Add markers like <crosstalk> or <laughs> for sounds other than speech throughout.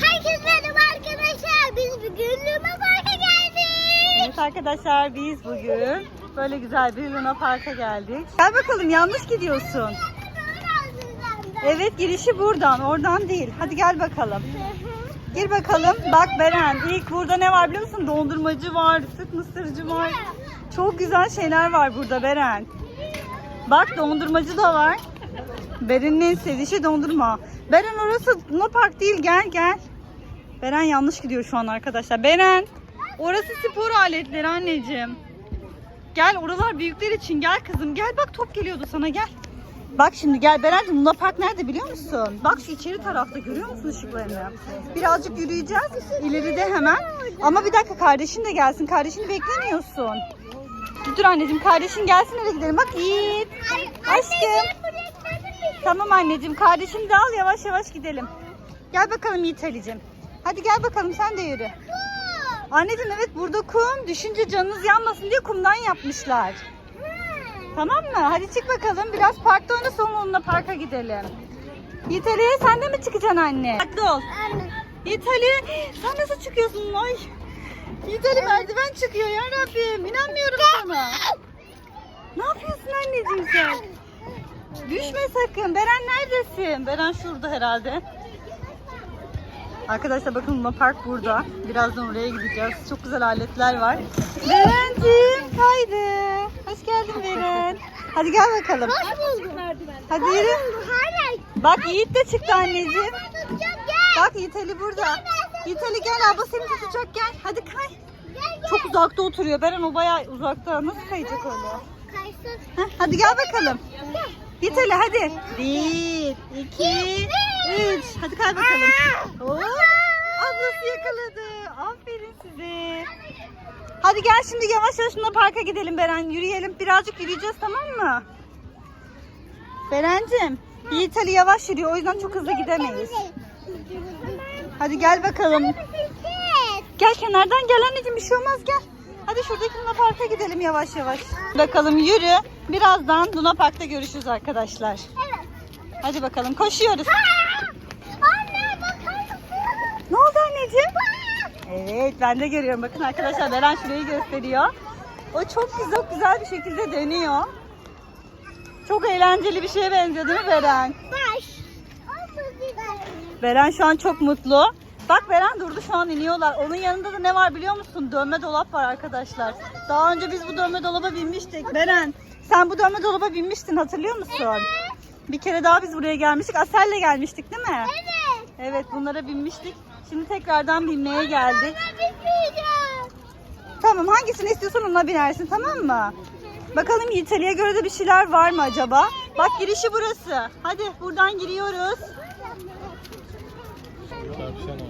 Herkes merhaba arkadaşlar. Biz bugün Luna Park'a geldik. Evet arkadaşlar biz bugün böyle güzel bir Luna Park'a geldik. Gel bakalım yanlış gidiyorsun. Evet girişi buradan oradan değil. Hadi gel bakalım. Gir bakalım. Bak Beren ilk burada ne var biliyor musun? Dondurmacı var, süt mısırcı var. Çok güzel şeyler var burada Beren. Bak dondurmacı da var. Beren'in en sevdiği şey dondurma. Beren orası Luna Park değil gel gel. Beren yanlış gidiyor şu an arkadaşlar. Beren orası spor aletleri anneciğim. Gel oralar büyükler için gel kızım gel bak top geliyordu sana gel. Bak şimdi gel Beren'cim Luna Park nerede biliyor musun? Bak şu içeri tarafta görüyor musun ışıklarını? Birazcık yürüyeceğiz ileride hemen. Ama bir dakika kardeşin de gelsin. Kardeşini beklemiyorsun. Dur anneciğim kardeşin gelsin öyle gidelim. Bak Yiğit. Aşkım. Tamam anneciğim kardeşini de al yavaş yavaş gidelim. Gel bakalım Yiğit Ali'cim. Hadi gel bakalım sen de yürü. Anneciğim evet burada kum. Düşünce canınız yanmasın diye kumdan yapmışlar. Tamam mı? Hadi çık bakalım. Biraz parkta oyna sonra onunla parka gidelim. Yiğit Ali sen de mi çıkacaksın anne? Dikkatli ol. Yiğit Ali sen nasıl çıkıyorsun? Ay. Yiğit Ali merdiven çıkıyor ya Rabbim. İnanmıyorum sana. Ne yapıyorsun anneciğim sen? Düşme sakın. Beren neredesin? Beren şurada herhalde. Arkadaşlar bakın Luna Park burada. Birazdan oraya gideceğiz. Çok güzel aletler var. Berenciğim kaydı. Hoş geldin Beren. Hadi gel bakalım. Hoş bulduk. Hadi yürü. Bak Yiğit de çıktı anneciğim. Gel. Bak Yiğit Ali burada. Yiğit Ali gel abla seni tutacak gel. Hadi kay. Gel gel. Çok uzakta oturuyor. Beren o bayağı uzakta. Nasıl kayacak öyle? Kaysın. Hadi gel bakalım. Yiğit Ali hadi. Bir, iki, üç. Hadi kay bakalım. Oo, ablası yakaladı. Aferin size. Hadi gel şimdi yavaş yavaş Luna Park'a gidelim Beren. Yürüyelim. Birazcık yürüyeceğiz tamam mı? Berencim. Yiğit Ali yavaş yürüyor. O yüzden çok hızlı gidemeyiz. Hadi gel bakalım. Gel kenardan gel anneciğim bir şey olmaz gel. Hadi şuradaki Luna Park'a gidelim yavaş yavaş. Bakalım yürü. Birazdan Luna Park'ta görüşürüz arkadaşlar. Evet. Hadi bakalım koşuyoruz. Anne bakar mısın? Ne oldu anneciğim? Evet ben de görüyorum. Bakın arkadaşlar Beren şurayı gösteriyor. O çok güzel, çok güzel bir şekilde dönüyor. Çok eğlenceli bir şeye benziyor değil mi Beren? Baş. Beren şu an çok mutlu. Bak Beren durdu şu an iniyorlar. Onun yanında da ne var biliyor musun? Dönme dolap var arkadaşlar. Daha önce biz bu dönme dolaba binmiştik. Beren sen bu dönme dolaba binmiştin hatırlıyor musun? Bir kere daha biz buraya gelmiştik. Asel'le gelmiştik değil mi? Evet. Evet bunlara binmiştik. Şimdi tekrardan binmeye geldik. Tamam hangisini istiyorsan ona binersin tamam mı? Bakalım İtalya'ya göre de bir şeyler var mı acaba? Bak girişi burası. Hadi buradan giriyoruz.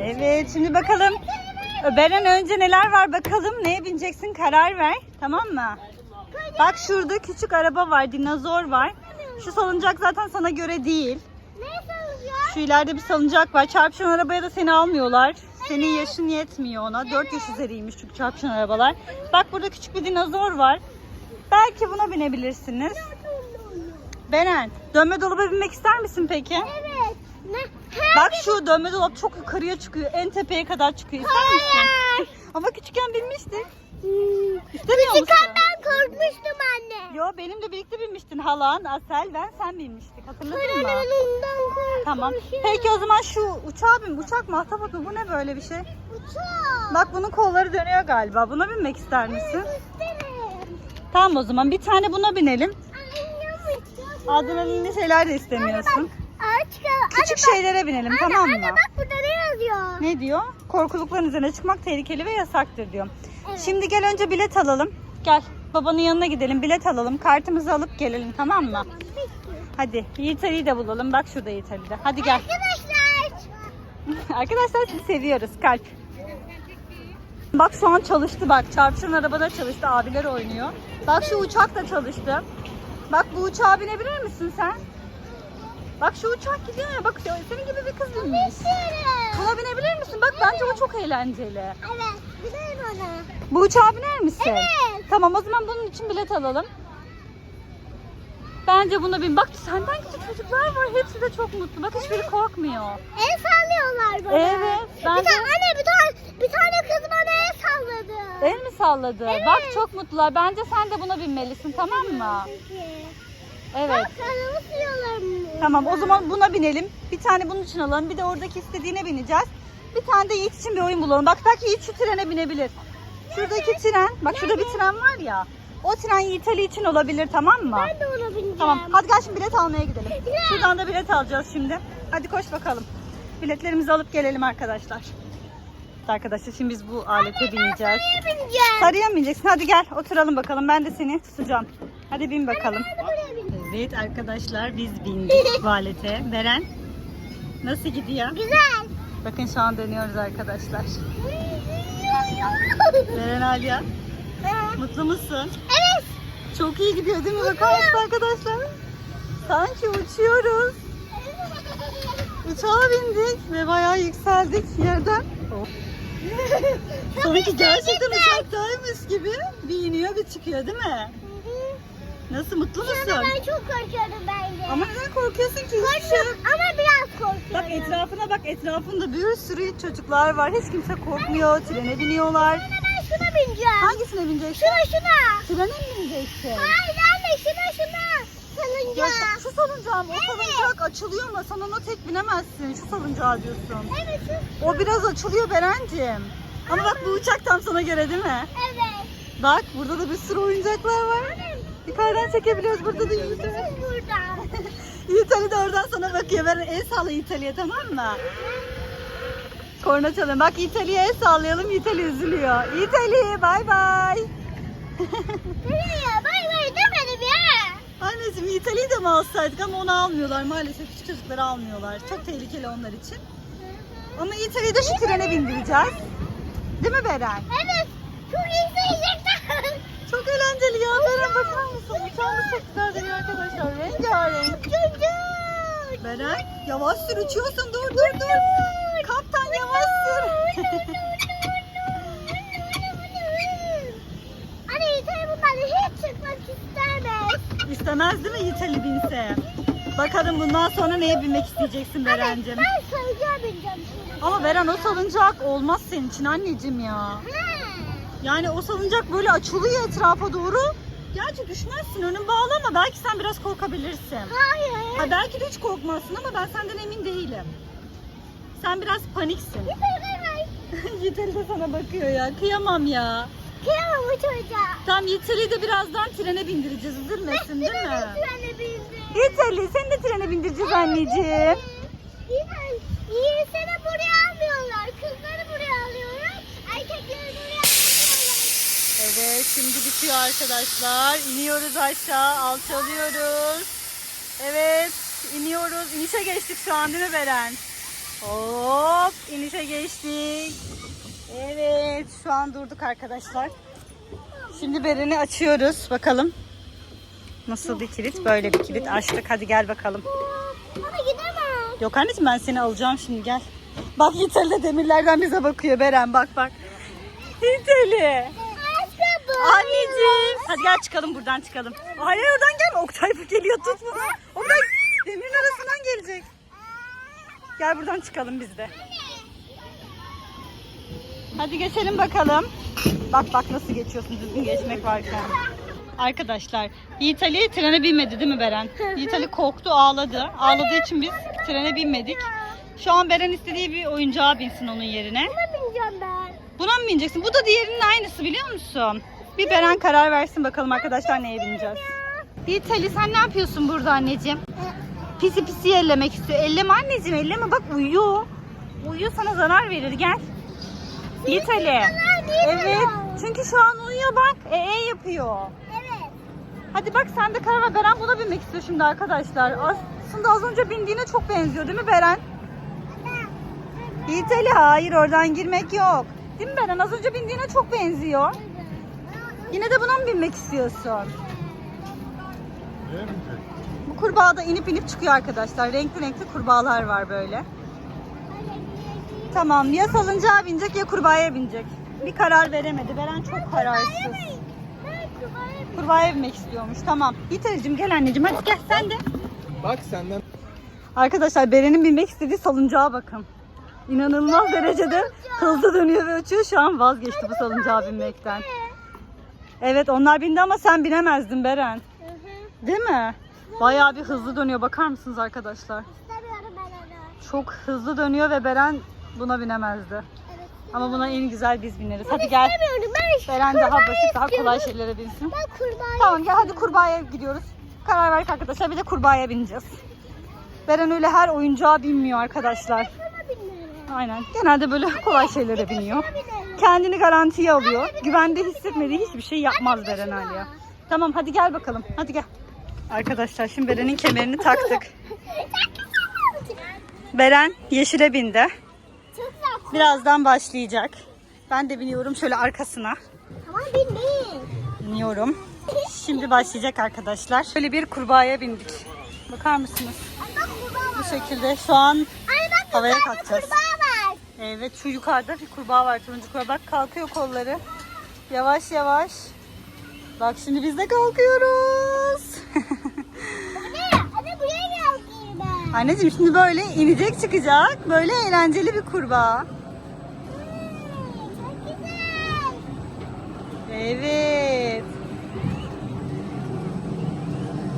Evet şimdi bakalım. Beren önce neler var bakalım. Neye bineceksin karar ver. Tamam mı? Bak şurada küçük araba var. Dinozor var. Şu salıncak zaten sana göre değil. Şu ileride bir salıncak var. Çarpışan arabaya da seni almıyorlar. Senin yaşın yetmiyor ona. 4 yaş üzeriymiş çünkü çarpışan arabalar. Bak burada küçük bir dinozor var. Belki buna binebilirsiniz. Beren, dönme dolaba binmek ister misin peki? Evet. Ne? Bak şu dönme dolap çok yukarıya çıkıyor. En tepeye kadar çıkıyor. İster misin? <laughs> Ama küçükken binmiştik. İstemiyor musun? Küçükken ben korkmuştum anne. Yo benimle birlikte binmiştin. Halan, Asel, ben sen binmiştik. Hatırladın mı? Ben ondan korkmuşum. Tamam. Peki o zaman şu uçağa bin. Uçak mı? Ahtapot mu? Bu ne böyle bir şey? Uçak. Bak bunun kolları dönüyor galiba. Buna binmek ister misin? İsterim. Tamam o zaman bir tane buna binelim. Anne Adrenalinli şeyler de istemiyorsun. Aç Küçük şeylere binelim Anne, tamam mı? Anne bak burada ne yazıyor? Ne diyor? Korkulukların üzerine çıkmak tehlikeli ve yasaktır diyor. Evet. Şimdi gel önce bilet alalım. Gel babanın yanına gidelim bilet alalım. Kartımızı alıp gelelim tamam mı? Peki. Hadi Yiğit Ali'yi de bulalım. Bak şurada Yiğit Ali de. Hadi gel. Arkadaşlar. <laughs> Arkadaşlar sizi seviyoruz. Kalp. Bak şu an çalıştı bak. Çarpışan arabada çalıştı. Abiler oynuyor. Bak şu uçak da çalıştı. Bak bu uçağa binebilir misin sen? Bak şu uçak gidiyor ya bak senin gibi bir kız binmiş. Buna binebilir misin? Bak bence o çok eğlenceli. Evet binerim ona. Bu uçağa biner misin? Evet. Tamam o zaman bunun için bilet alalım. Bence buna bin. Bak senden küçük çocuklar var. Hepsi de çok mutlu. Bak hiçbiri evet. korkmuyor. El sallıyorlar bana. Evet. Bence... Bir tane anne bir tane bir tane kız bana el salladı. El mi salladı? Evet. Bak çok mutlular. Bence sen de buna binmelisin tamam mı? Peki. Evet. Bak? Tamam o zaman buna binelim. Bir tane bunun için alalım. Bir de oradaki istediğine bineceğiz. Bir tane de Yiğit için bir oyun bulalım. Bak belki Yiğit şu trene binebilir. Şuradaki tren, bak şurada bir tren var ya. O tren Yiğit Ali için olabilir tamam mı? Ben de ona bineceğim. Tamam hadi gel şimdi bilet almaya gidelim. Şuradan da bilet alacağız şimdi. Hadi koş bakalım. Biletlerimizi alıp gelelim arkadaşlar. Arkadaşlar şimdi biz bu alete bineceğiz. Nereye bineceğim? Sarıya mı bineceksin? Hadi gel oturalım bakalım. Ben de seni tutacağım. Hadi bin bakalım. Bineceğim. Evet arkadaşlar biz bindik <laughs> bu alete. Beren nasıl gidiyor? Güzel. Bakın şu an dönüyoruz arkadaşlar. <laughs> Beren Alya mutlu musun? Evet. Çok iyi gidiyor değil mi? Bakar mısın arkadaşlar? Sanki uçuyoruz. <laughs> Uçağa bindik ve bayağı yükseldik yerden. Sanki gerçekten uçaktaymış gibi bir iniyor bir çıkıyor değil mi? Nasıl mutlu Ama musun? ben çok korkuyorum bence. Ama neden korkuyorsun ki? Hiçbir şey yok. Korkuyorum ama biraz korkuyorum. Bak etrafına bak etrafında bir sürü çocuklar var. Hiç kimse korkmuyor. Trene biniyorlar. Anne ben şuna bineceğim. Hangisine bineceksin? Şuna şuna. Trene mi bineceksin? Hayır anne şuna şuna. Ya şu- şu salıncağı mı? O Evet. salıncak açılıyor ama sen ona tek binemezsin. Şu salıncağı diyorsun. Evet. şu- O biraz açılıyor Berencim. Ama bak bu uçak tam sana göre değil mi? Evet. Bak burada da bir sürü oyuncaklar var. Yukarıdan çekebiliyoruz. Burada da Yiğit Ali. Yiğit Ali de oradan sana bakıyor. Beren el salla Yiğit Ali'ye tamam mı? Korna çalın. Bak Yiğit Ali'ye el sallayalım. Yiğit Ali üzülüyor. Yiğit Ali bay bay. Nereye? Bay bay demedim ya. Anneciğim Yiğit Ali'yi de mi alsaydık ama onu almıyorlar maalesef. Küçük çocukları almıyorlar. Çok tehlikeli onlar için. Ama Yiğit Ali'yi de şu trene bindireceğiz. Değil mi Beren? Evet. Çok seyirciler. Çok eğlenceli ya. Beren bakar mısın? Uçağımız çok güzel değil arkadaşlar. Rengarenk. Beren yavaş sür uçuyorsun. Dur dur dur. Kaptan yavaş sür. <laughs> Anne yeter bunlar hiç çıkmak istemez. İstemez değil mi Yiğit Ali binse? Bakalım bundan sonra neye binmek isteyeceksin Beren'cim? Ben sayıca bineceğim şimdi. Ama Beren o salıncak olmaz senin için anneciğim ya. Ha. Yani o salıncak böyle açılıyor etrafa doğru. Gerçi düşmezsin önün bağlı ama belki sen biraz korkabilirsin. Hayır. Ha belki de hiç korkmazsın ama ben senden emin değilim. Sen biraz paniksin. Yeter bay bay. Yiğit Ali de sana bakıyor ya. Kıyamam ya. Kıyamam bu çocuğa. Tam Yiğit Ali'yi de birazdan trene bindireceğiz. Üzülmesin değil mi? Trene bindim. Yiğit Ali seni de trene bindireceğiz anneciğim. Seni buraya almıyorlar. Kızları buraya alıyorlar. Erkekleri buraya almıyorlar. Evet şimdi bitiyor arkadaşlar. İniyoruz aşağı alçalıyoruz. Evet iniyoruz. İnişe geçtik şu an değil mi Beren? Hop inişe geçtik. Evet şu an durduk arkadaşlar. Şimdi Beren'i açıyoruz bakalım. Nasıl bir kilit? Böyle bir kilit açtık. Hadi gel bakalım. Ama gidemem. Yok anneciğim ben seni alacağım şimdi gel. Bak Yiğiteli demirlerden bize bakıyor Beren bak bak. Yiğiteli. Anneciğim. Hadi gel çıkalım buradan çıkalım. Hayır oradan gelme. Oktay geliyor tut bunu. Oktay demirin arasından gelecek. Gel buradan çıkalım biz de. Hadi geçelim bakalım. Bak bak nasıl geçiyorsun düzgün geçmek varken. Arkadaşlar Yiğit Ali trene binmedi değil mi Beren? Yiğit Ali korktu ağladı. Ağladığı için biz trene binmedik. Şu an Beren istediği bir oyuncağa binsin onun yerine. Buna bineceğim ben. Buna mı bineceksin? Bu da diğerinin aynısı biliyor musun? Bir Beren karar versin bakalım arkadaşlar neye bineceğiz. Yiğit Ali sen ne yapıyorsun burada anneciğim? Pisi pisi ellemek istiyor. Elleme anneciğim elleme bak uyuyor. Uyuyor sana zarar verir gel. Yiğit Ali. Evet çünkü şu an uyuyor bak. E, e yapıyor. Evet. Hadi bak sen de karar ver. Beren buna binmek istiyor şimdi arkadaşlar. Aslında az önce bindiğine çok benziyor değil mi Beren? Yiğit Ali hayır oradan girmek yok. Değil mi Beren? Az önce bindiğine çok benziyor. Yine de buna mı binmek istiyorsun? Bu kurbağa da inip inip çıkıyor arkadaşlar. Renkli renkli kurbağalar var böyle. Tamam ya salıncağa binecek ya kurbağaya binecek. Bir karar veremedi. Beren çok kararsız. Kurbağaya binmek istiyormuş. Tamam. Yiğit Ali'cim gel anneciğim hadi gel sen de. Bak senden Arkadaşlar Beren'in binmek istediği salıncağa bakın. İnanılmaz derecede hızlı dönüyor ve uçuyor. Şu an vazgeçti bu salıncağa binmekten. Evet onlar bindi ama sen binemezdin Beren. Hı hı. Değil mi? Bayağı bir hızlı dönüyor. Bakar mısınız arkadaşlar? İstemiyorum ben onu. Çok hızlı dönüyor ve Beren buna binemezdi. Evet. Ama buna en güzel biz bineriz. Hadi gel. Ben. Beren daha basit, daha kolay şeylere binsin. Ben Tamam gel hadi kurbağaya gidiyoruz. Karar verdik arkadaşlar. Bir de kurbağaya bineceğiz. Beren öyle her oyuncağa binmiyor arkadaşlar. Aynen. Genelde böyle kolay şeylere biniyor. Kendini garantiye alıyor. Güvende hissetmediği hiçbir şey yapmaz Beren Ali'ye. Tamam hadi gel bakalım. Hadi gel. Arkadaşlar şimdi Beren'in kemerini taktık. <laughs> Beren yeşile bindi. Birazdan başlayacak. Ben de biniyorum şöyle arkasına. Tamam bin bin. Biniyorum. <laughs> Şimdi başlayacak arkadaşlar. Şöyle bir kurbağaya bindik. Bakar mısınız? Bu şekilde şu an Havaya kalkacağız. Evet şu yukarıda bir kurbağa var. Turuncu kurbağa. Bak kalkıyor kolları. Yavaş yavaş. Bak şimdi biz de kalkıyoruz. Anne, anne buraya geldim ben. Anneciğim şimdi böyle inecek çıkacak. Böyle eğlenceli bir kurbağa. Hmm. Evet.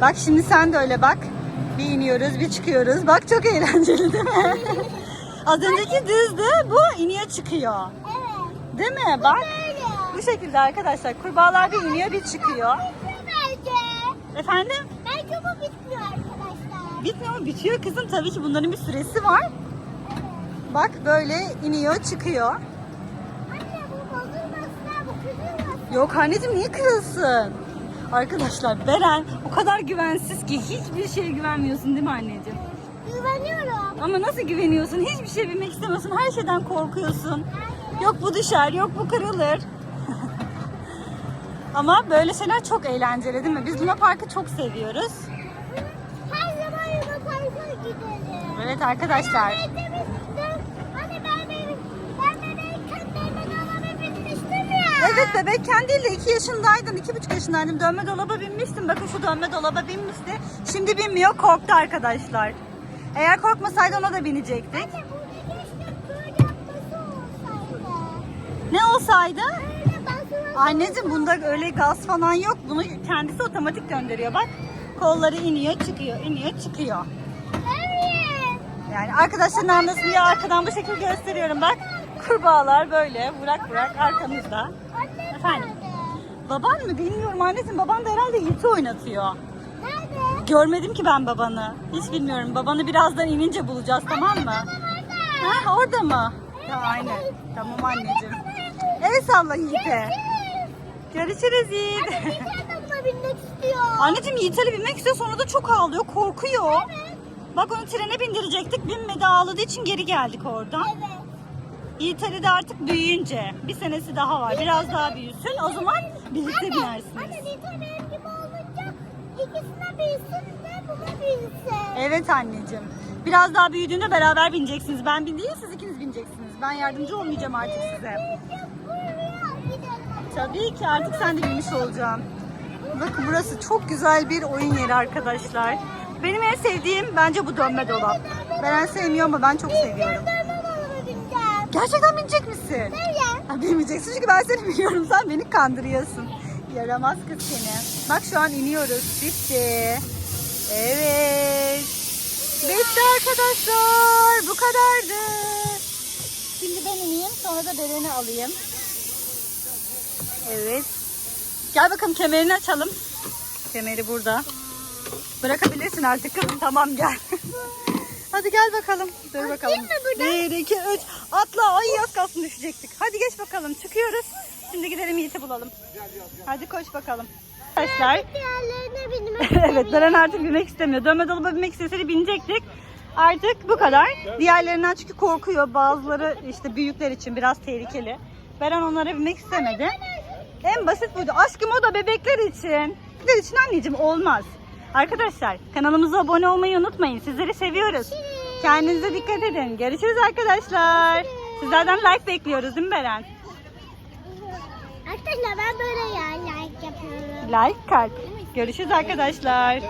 Bak şimdi sen de öyle bak. Bir iniyoruz, bir çıkıyoruz. Bak çok eğlenceli değil mi? <laughs> Az önceki düzdü, bu iniyor çıkıyor. Evet. Değil mi? Bak. Böyle. Bu şekilde arkadaşlar kurbağalar bir iniyor, bir çıkıyor. Bence. Efendim? Bence bu bitmiyor arkadaşlar. Bitmiyor mu? Bitiyor kızım. Tabii ki bunların bir süresi var. Bak böyle iniyor, çıkıyor. Anne bu bozulmasın, bu kırılmasın. Yok anneciğim niye kırılsın? Arkadaşlar Beren o kadar güvensiz ki hiçbir şeye güvenmiyorsun değil mi anneciğim? Güveniyorum. Ama nasıl güveniyorsun? Hiçbir şey bilmek istemiyorsun. Her şeyden korkuyorsun. Yok bu düşer, yok bu kırılır. <laughs> Ama böyle şeyler çok eğlenceli değil mi? Biz Luna Park'ı çok seviyoruz. Her zaman Luna Park'a gidelim. Evet arkadaşlar. Demiştim. Hani ben binmiştim. Evet bebekken değil de 2 yaşındaydın, iki buçuk yaşındaydın. Dönme dolaba binmiştin. Bakın şu dönme dolaba binmişti. Şimdi binmiyor, korktu arkadaşlar. Eğer korkmasaydı ona da binecektik. Anne burada keşke böyle yapması olsaydı. Ne olsaydı? Öyle basılı. Anneciğim bunda öyle gaz falan yok. Bunu kendisi otomatik gönderiyor bak. Kolları iniyor, çıkıyor, iniyor, çıkıyor. Evet. Yani arkadaşların anlasın diye arkadan bu şekilde gösteriyorum bak. Kurbağalar böyle vurak vurak arkamızda. Anne Efendim? nerede? Baban mı bilmiyorum anneciğim. Baban da herhalde Yiğit'i oynatıyor. Görmedim ki ben babanı. Hiç bilmiyorum. Babanı birazdan inince bulacağız tamam mı? Ha orada mı? Ya aynen. Tamam anneciğim. El salla Yiğit'e. Görüşürüz Yiğit. Binmek istiyor. Anneciğim Yiğit Ali binmek istiyor sonra da çok ağlıyor, korkuyor. Bak onu trene bindirecektik, binmedi ağladığı için geri geldik oradan. Evet. Yiğit Ali de artık büyüyünce, bir senesi daha var, biraz daha büyüsün. O zaman birlikte Anne binersiniz. gibi olunca ikisine binsin de buna binsin. Evet anneciğim. Biraz daha büyüdüğünde beraber bineceksiniz. Ben bin değil, siz ikiniz bineceksiniz. Ben yardımcı olmayacağım artık size. Tabii ki artık sen de binmiş olacaksın. Bakın burası çok güzel bir oyun yeri arkadaşlar. Benim en sevdiğim bence bu dönme dolap. Ben sevmiyorum ama ben çok seviyorum. Gerçekten binecek misin? Nereye? Ha, bilmeyeceksin çünkü ben seni biliyorum. Sen beni kandırıyorsun. Yaramaz kız seni. Bak şu an iniyoruz. Bitti. Evet. Bitti arkadaşlar. Bu kadardı. Şimdi ben ineyim. Sonra da Beren'i alayım. Evet. Gel bakalım kemerini açalım. Kemeri burada. Bırakabilirsin artık kızım. Tamam gel. <laughs> Hadi gel bakalım. Dur bakalım. Bir, iki, üç. Atla. Ay az kalsın düşecektik. Hadi geç bakalım. Çıkıyoruz. Şimdi gidelim Yiğit'i bulalım. Hadi koş bakalım. Arkadaşlar. <laughs> Evet. Beren artık binmek istemiyor. Dönme dolaba binmek isteseydi binecektik. Artık bu kadar. Diğerlerinden çünkü korkuyor. Bazıları işte büyükler için biraz tehlikeli. Beren onlara binmek istemedi. En basit buydu. Aşkım o da bebekler için. Bebekler için anneciğim olmaz. Arkadaşlar kanalımıza abone olmayı unutmayın. Sizleri seviyoruz. Kendinize dikkat edin. Görüşürüz arkadaşlar. Sizlerden like bekliyoruz değil mi Beren? Arkadaşlar ben böyle ya like yapıyorum. Like kalp. Görüşürüz arkadaşlar.